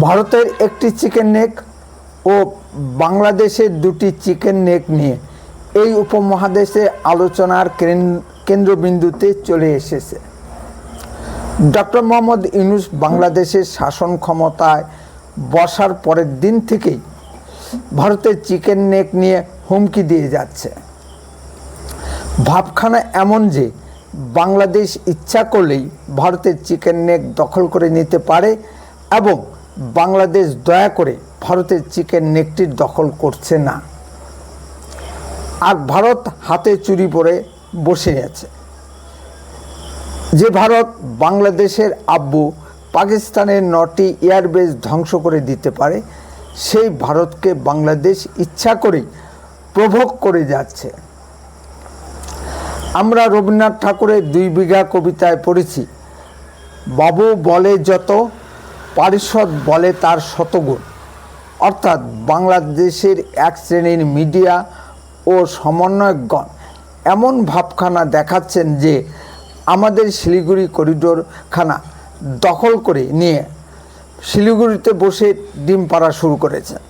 ভারতের একটি chicken neck ও বাংলাদেশের দুটি চিকেন নেক নিয়ে এই উপমহাদেশে আলোচনার কেন- কেন্দ্রবিন্দুতে চলে এসেছে। ডক্টর মোহাম্মদ ইউনুস বাংলাদেশের শাসন ক্ষমতায় বসার পরের দিন থেকেই ভারতের চিকেন নেক নিয়ে হুমকি দিয়ে যাচ্ছে। ভাবখানা এমন যে বাংলাদেশ ইচ্ছা করলেই ভারতের চিকেন নেক দখল করে নিতে পারে এবং বাংলাদেশ দয়া করে ভারতের চিকেন নেকটির দখল করছে না। আর ভারত হাতে চুরি পরে বসে আছে। যে ভারত বাংলাদেশের আব্বু পাকিস্তানের নটি এয়ারবেস ধ্বংস করে দিতে পারে, সেই ভারতকে বাংলাদেশ ইচ্ছা করেই প্রভোগ করে যাচ্ছে। আমরা রবীন্দ্রনাথ ঠাকুরের দুই বিঘা কবিতায় পড়েছি, বাবু বলে যত পারিষদ বলে তার শতগুণ। অর্থাৎ বাংলাদেশের এক শ্রেণির মিডিয়া ও সমন্বয়কগণ এমন ভাবখানা দেখাচ্ছেন যে আমাদের শিলিগুড়ি করিডোরখানা দখল করে নিয়ে শিলিগুড়িতে বসে ডিম পাড়া শুরু করেছেন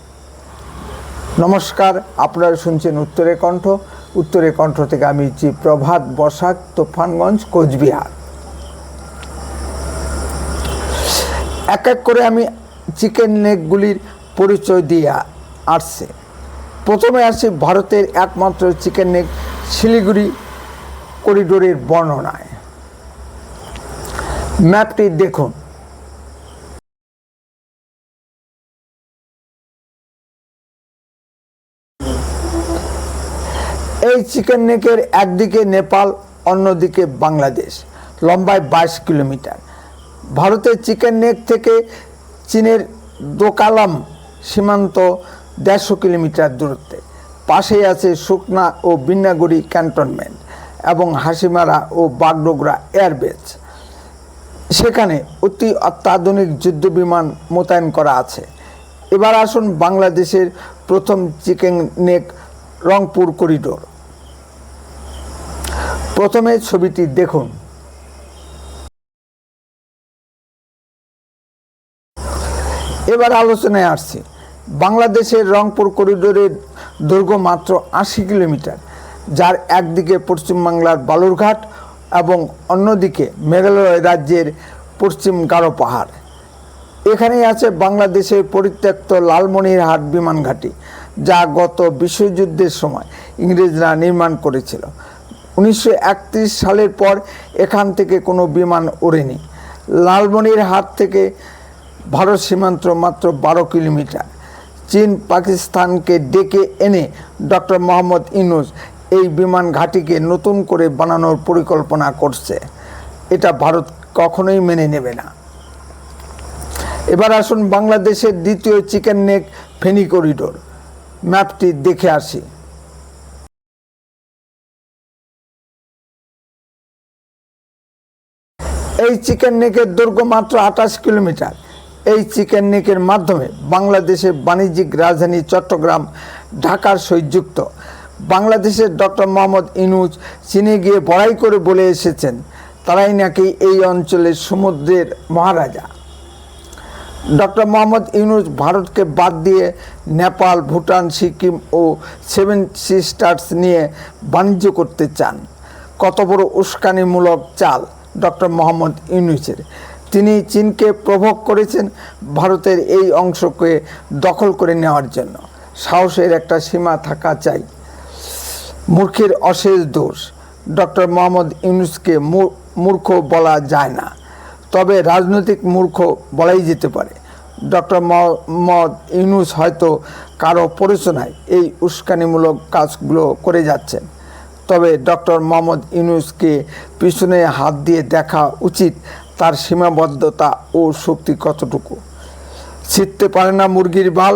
নমস্কার, আপনারা শুনছেন উত্তরে কণ্ঠ। উত্তরে কণ্ঠ থেকে আমি জি প্রভাত বসাক, তোফানগঞ্জ, কোচবিহার। এক এক করে আমি চিকেন নেকগুলির পরিচয় দিয়ে আসছে। প্রথমে আসি ভারতের একমাত্র চিকেন নেক শিলিগুড়ি করিডোরের বর্ণনায়। ম্যাপটি দেখুন। এই চিকেন নেকের একদিকে নেপাল, অন্যদিকে বাংলাদেশ। লম্বায় বাইশ কিলোমিটার। ভারতের চিকেন নেক থেকে চীনের দোকালাম সীমান্ত দেড়শো কিলোমিটার দূরত্বে। পাশেই আছে সুকনা ও বিন্নাগুড়ি ক্যান্টনমেন্ট এবং হাসিমারা ও বাগডোগরা এয়ারবেস। সেখানে অতি অত্যাধুনিক যুদ্ধ বিমান মোতায়েন করা আছে। এবার আসুন বাংলাদেশের প্রথম চিকেন নেক রংপুর করিডোর। প্রথমে ছবিটি দেখুন। এবার আলোচনায় আসছে। বাংলাদেশের রংপুর করিডোরের দৈর্ঘ্য মাত্র আশি কিলোমিটার, যার একদিকে পশ্চিমবাংলার বালুরঘাট এবং অন্যদিকে মেঘালয় রাজ্যের পশ্চিম গারো পাহাড়। এখানেই আছে বাংলাদেশের পরিত্যক্ত লালমনিরহাট বিমান ঘাঁটি, যা গত বিশ্বযুদ্ধের সময় ইংরেজরা নির্মাণ করেছিল। উনিশশো একত্রিশ সালের পর এখান থেকে কোনো বিমান ওড়েনি। লালমনিরহাট থেকে ভারত সীমান্ত মাত্র বারো কিলোমিটার। চীন পাকিস্তানকে ডেকে এনে ডক্টর মোহাম্মদ ইউনুস এই বিমান ঘাঁটিকে নতুন করে বানানোর পরিকল্পনা করছে। এটা ভারত কখনোই মেনে নেবে না। এবার আসুন বাংলাদেশের দ্বিতীয় চিকেন নেক ফেনী করিডোর। ম্যাপটি দেখে আসি। এই চিকেন নেকের দৈর্ঘ্য মাত্র আঠাশ কিলোমিটার। এই চিকেন নেকের মাধ্যমে বাংলাদেশের বাণিজ্যিক রাজধানী চট্টগ্রাম, ঢাকার সহিত যুক্ত বাংলাদেশের ডক্টর মোহাম্মদ ইনুজ চীনে গিয়ে বড়াই করে বলে এসেছেন, তারাই নাকি এই অঞ্চলের সমুদ্রের মহারাজা। ডক্টর মোহাম্মদ ইউনুস ভারতকে বাদ দিয়ে নেপাল, ভুটান, সিকিম ও সেভেন সিস্টার্স নিয়ে বাণিজ্য করতে চান। কত বড় উস্কানিমূলক চাল ডক্টর মোহাম্মদ ইউনুসের তিনি চীনকে প্রভোগ করেছেন ভারতের এই অংশকে দখল করে নেওয়ার জন্য। সাহসের একটা সীমা থাকা চাই। মূর্খের অশেষ দোষ। ডক্টর মোহাম্মদ ইউনুসকে মূর্খ বলা যায় না। তবে রাজনৈতিক মূর্খ বলাই যেতে পারে। ডক্টর মোহাম্মদ ইউনুস হয়তো কারও পরিচনায় এই উস্কানিমূলক কাজগুলো করে যাচ্ছেন। তবে ডক্টর মোহাম্মদ ইউনুসকে পিছনে হাত দিয়ে দেখা উচিত তার সীমাবদ্ধতা ও শক্তি কতটুকু? ছিটতে পারে না মুরগির বাল,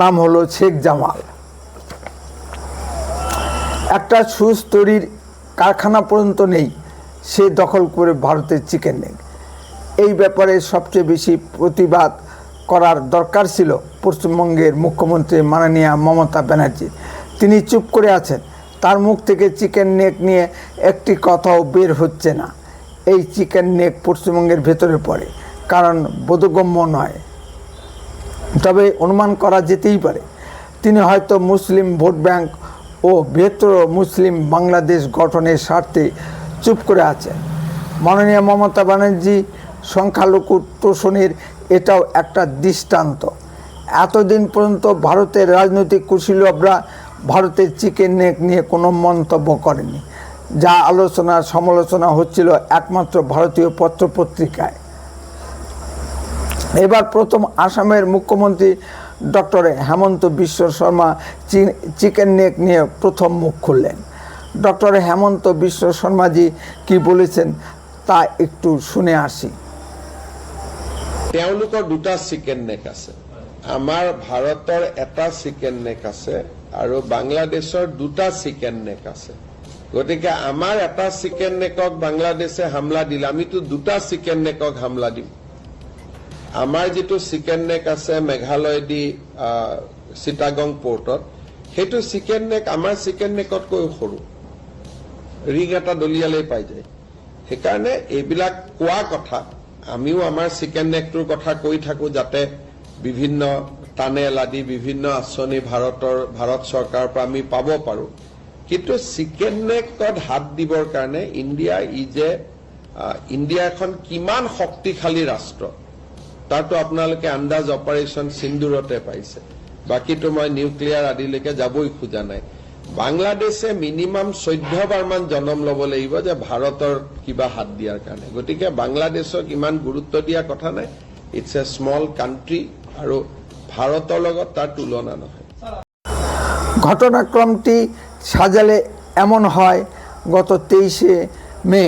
নাম হলো শেখ জামাল। একটা সুস তৈরির কারখানা পর্যন্ত নেই, সে দখল করে ভারতের চিকেন নেক এই ব্যাপারে সবচেয়ে বেশি প্রতিবাদ করার দরকার ছিল পশ্চিমবঙ্গের মুখ্যমন্ত্রী মাননীয়া মমতা ব্যানার্জি। তিনি চুপ করে আছেন, তার মুখ থেকে চিকেন নেক নিয়ে একটি কথাও বের হচ্ছে না। এই চিকেন নেক পশ্চিমবঙ্গের ভেতরে পড়ে, কারণ বোধগম্য নয়। তবে অনুমান করা যেতেই পারে, তিনি হয়তো মুসলিম ভোট ব্যাংক ও বৃহত্তর মুসলিম বাংলাদেশ গঠনের স্বার্থে চুপ করে আছেন। মাননীয় মমতা ব্যানার্জি সংখ্যালঘু তোষণের এটাও একটা দৃষ্টান্ত। এতদিন পর্যন্ত ভারতের রাজনৈতিক কুশীলবরা ভারতের চিকেন নেক নিয়ে কোনো মন্তব্য করেনি যা আলোচনা, সমালোচনা হচ্ছিল একমাত্র ভারতীয় পত্রপত্রিকায়। এবার প্রথম আসামের মুখ্যমন্ত্রী ডক্টর হেমন্ত বিশ্ব শর্মা চিকেন নেক নিয়ে প্রথম মুখ খুললেন। ডক্টর হেমন্ত বিশ্ব শর্মাজি কি বলেছেন তা একটু শুনে আসি। তেওঁলোকৰ দুটা চিকেন নেক আছে। আমাৰ ভাৰতৰ এটা চিকেন নেক আছে আৰু বাংলাদেশৰ দুটা চিকেন নেক আছে। গতিকে আমাৰ এটা চিকেন নেকক বাংলাদেশে হামলা দিলে আমিতো দুটা চিকেন নেকক হামলা দিম। আমাৰ যিটো চিকেন নেক আছে মেঘালয়দি আহ, চিটাগং পৰ্টত সেইটো চিকেন নেক আমাৰ চিকেন নেকতকৈ সৰু। ৰিং এটা দলিয়ালেই পাই যায়। সেইকাৰণে এইবিলাক কোৱা কথা আমিও আমাৰ চিকেন নেকটোৰ কথা কৈ থাকো যাতে বিভিন্ন টানেল আদি বিভিন্ন আঁচনি ভাৰতৰ ভাৰত চৰকাৰৰ পৰা আমি পাব পাৰো। কিন্তু চিকেন নেকত হাত দিবৰ কাৰণে ইণ্ডিয়া ই যে আহ, ইণ্ডিয়া এখন কিমান শক্তিশালী ৰাষ্ট্ৰ। তাৰতো আপোনালোকে আন্দাজ অপাৰেশ্যন সিন্দুৰতে পাইছে। বাকীতো মই নিউক্লিয়াৰ আদিলৈকে যাবই খোজা নাই। বাংলাদেশে মিনিমাম চৈধ্য বাৰমান জনম ল'ব লাগিব যে ভাৰতৰ কিবা হাত দিয়াৰ কাৰণে। গতিকে বাংলাদেশক ইমান গুৰুত্ব দিয়া কথা নাই। ইটছ এ স্মল কাণ্ট্ৰি আৰু ভাৰতৰ লগত তাৰ তুলনা নহয়। ঘটনাক্রমটি সাজালে এমন হয়, গত তেইশে মে,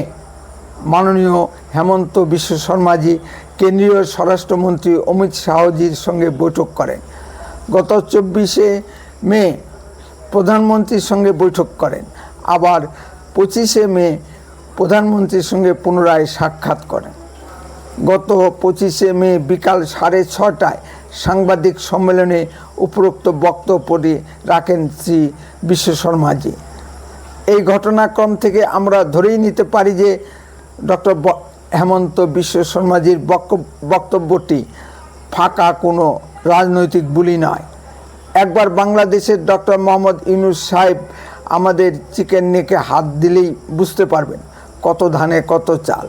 মাননীয় হেমন্ত বিশ্ব শর্মাজি কেন্দ্রীয় স্বরাষ্ট্রমন্ত্রী অমিত শাহজির সঙ্গে বৈঠক করেন। গত চব্বিশে মে, প্রধানমন্ত্রীর সঙ্গে বৈঠক করেন। আবার পঁচিশে মে, প্রধানমন্ত্রীর সঙ্গে পুনরায় সাক্ষাৎ করেন। গত পঁচিশে মে বিকাল সাড়ে ছটায় সাংবাদিক সম্মেলনে উপরোক্ত বক্তব্যটি রাখেন শ্রী বিশ্ব শর্মাজি। এই ঘটনাক্রম থেকে আমরা ধরেই নিতে পারি যে ডক্টর হেমন্ত বিশ্ব শর্মাজির বক্তব্যটি ফাঁকা কোনো রাজনৈতিক বুলি নয়। একবার বাংলাদেশের ডক্টর মোহাম্মদ ইউনুস সাহেব আমাদের চিকেন নেকে হাত দিলেই বুঝতে পারবেন কত ধানে কত চাল।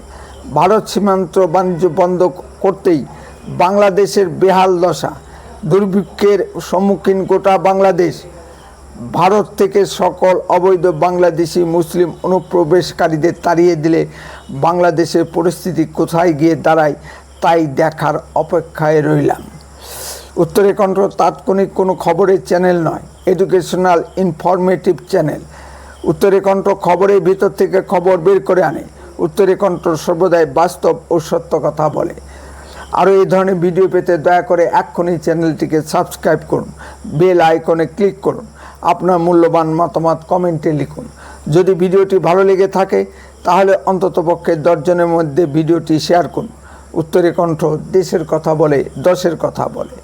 ভারত সীমান্ত বাণিজ্য বন্ধ করতেই বাংলাদেশের বেহাল দশা দুর্ভিক্ষের সম্মুখীন গোটা বাংলাদেশ। ভারত থেকে সকল অবৈধ বাংলাদেশি মুসলিম অনুপ্রবেশকারীদের তাড়িয়ে দিলে বাংলাদেশের পরিস্থিতি কোথায় গিয়ে দাঁড়ায় তাই দেখার অপেক্ষায় রইলাম। উত্তরে কণ্ঠ তাৎক্ষণিক কোনো খবরের চ্যানেল নয়, এডুকেশনাল ইনফরমেটিভ চ্যানেল। উত্তরে কণ্ঠ খবরের ভিতর থেকে খবর বের করে আনে। উত্তরে কণ্ঠ সর্বদাই বাস্তব ও সত্য কথা বলে। আরও এই ধরনের ভিডিও পেতে দয়া করে এক্ষুনি চ্যানেলটিকে সাবস্ক্রাইব করুন, বেল আইকনে ক্লিক করুন, আপনার মূল্যবান মতামত কমেন্টে লিখুন। যদি ভিডিওটি ভালো লেগে থাকে, তাহলে অন্ততপক্ষে দশজনের মধ্যে ভিডিওটি শেয়ার করুন। উত্তরে কণ্ঠ দেশের কথা বলে, দশের কথা বলে।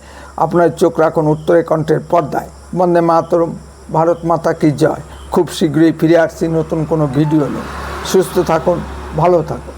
আপনার চোখ রাখুন উত্তরে কণ্ঠের পর্দায়। বন্দে মাতরম, ভারত মাতা কি জয়। খুব শীঘ্রই ফিরে আসছি নতুন কোনো ভিডিও নিয়ে। সুস্থ থাকুন, ভালো থাকুন।